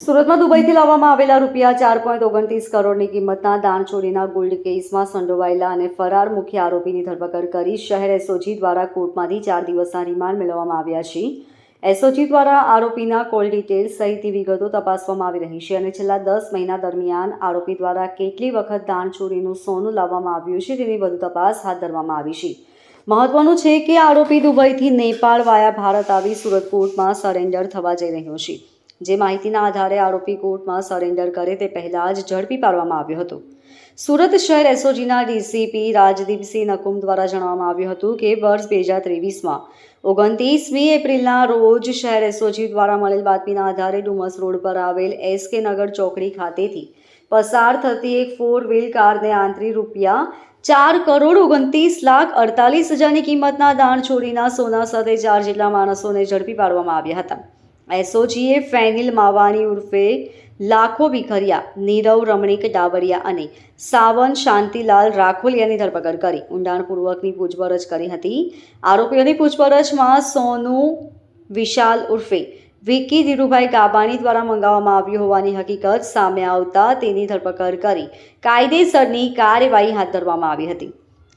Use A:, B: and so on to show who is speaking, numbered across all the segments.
A: સુરતમાં દુબઈથી લાવવામાં આવેલા રૂપિયા ચાર પોઈન્ટ ઓગણત્રીસ કરોડની કિંમતના દાણચોરીના ગોલ્ડ કેસમાં સંડોવાયેલા અને ફરાર મુખ્ય આરોપીની ધરપકડ કરી શહેર એસઓજી દ્વારા કોર્ટમાંથી ચાર દિવસના રિમાન્ડ મેળવવામાં આવ્યા છે. એસઓજી દ્વારા આરોપીના કોલ ડિટેલ્સ સહિતની વિગતો તપાસવામાં આવી રહી છે અને છેલ્લા દસ મહિના દરમિયાન આરોપી દ્વારા કેટલી વખત દાણચોરીનું સોનું લાવવામાં આવ્યું છે તેની વધુ તપાસ હાથ ધરવામાં આવી છે. મહત્વનું છે કે આરોપી દુબઈથી નેપાળ વાયા ભારત આવી સુરત કોર્ટમાં સરેન્ડર થવા જઈ રહ્યો છે. જે માહિતીના આધારે આરોપી કોર્ટમાં સરેન્ડર કરે તે પહેલાં જ ઝડપી પાડવામાં આવ્યો હતો. સુરત શહેર એસઓજીના ડીસીપી રાજદીપસિંહ નકુમ દ્વારા જણાવવામાં આવ્યું હતું કે વર્ષ બે હજાર ત્રેવીસમાં ઓગણત્રીસમી એપ્રિલના રોજ શહેર એસઓજી દ્વારા મળેલ બાતમીના આધારે ડુમસ રોડ પર આવેલ એસ કે નગર ચોકડી ખાતેથી પસાર થતી એક ફોર વ્હીલ કારને આંતરી રૂપિયા ચાર કરોડ ઓગણત્રીસ લાખ અડતાલીસ હજારની કિંમતના દાણ છોડીના સોના સાથે ચાર જેટલા માણસોને ઝડપી પાડવામાં આવ્યા હતા. એસઓજીએ ફેનિલ માવાની ઉર્ફે લાખો ભીખરિયા, નીરવ રમણીક ડાવરિયા અને સાવન શાંતિલાલ રાખોલિયાની ધરપકડ કરી. ઊંડાણપૂર્વકની પૂછપરછ કરી હતી. આરોપીઓની પૂછપરછમાં સોનું વિશાલ ઉર્ફે વિકી ધીરુભાઈ કાબાણી દ્વારા મંગાવવામાં આવ્યું હોવાની હકીકત સામે આવતા તેની ધરપકડ કરી કાયદેસરની કાર્યવાહી હાથ ધરવામાં આવી હતી.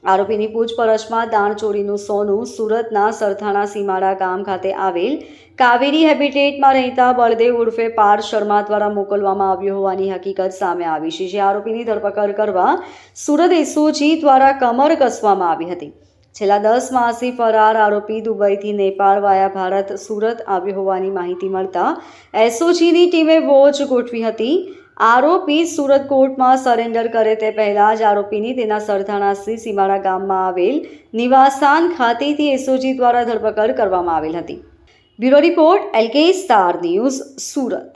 A: આરોપીની પૂછપરછમાં દાણચોરીનું સોનું સુરતના સરથાણા સીમાડા ગામ ખાતે આવેલ કાવેરી હેબિટેટમાં રહેતા બળદેવ ઉર્ફે પાર શર્મા દ્વારા મોકલવામાં આવ્યું હોવાની હકીકત સામે આવી છે, જે આરોપીની ધરપકડ કરવા સુરત એસઓજી દ્વારા કમર કસવામાં આવી હતી. છેલ્લા દસ માસથી ફરાર આરોપી દુબઈથી નેપાળ વાયા ભારત સુરત આવ્યો હોવાની માહિતી મળતા એસઓજીની ટીમે વોચ ગોઠવી હતી. આરોપી સુરત કોર્ટમાં સરેન્ડર કરે તે પહેલાં જ આરોપીની તેના સરથાણા શ્રી સીમાડા ગામમાં આવેલ નિવાસાન ખાતેથી એસઓજી દ્વારા ધરપકડ કરવામાં આવેલ હતી. Bureau report LK star news Surat.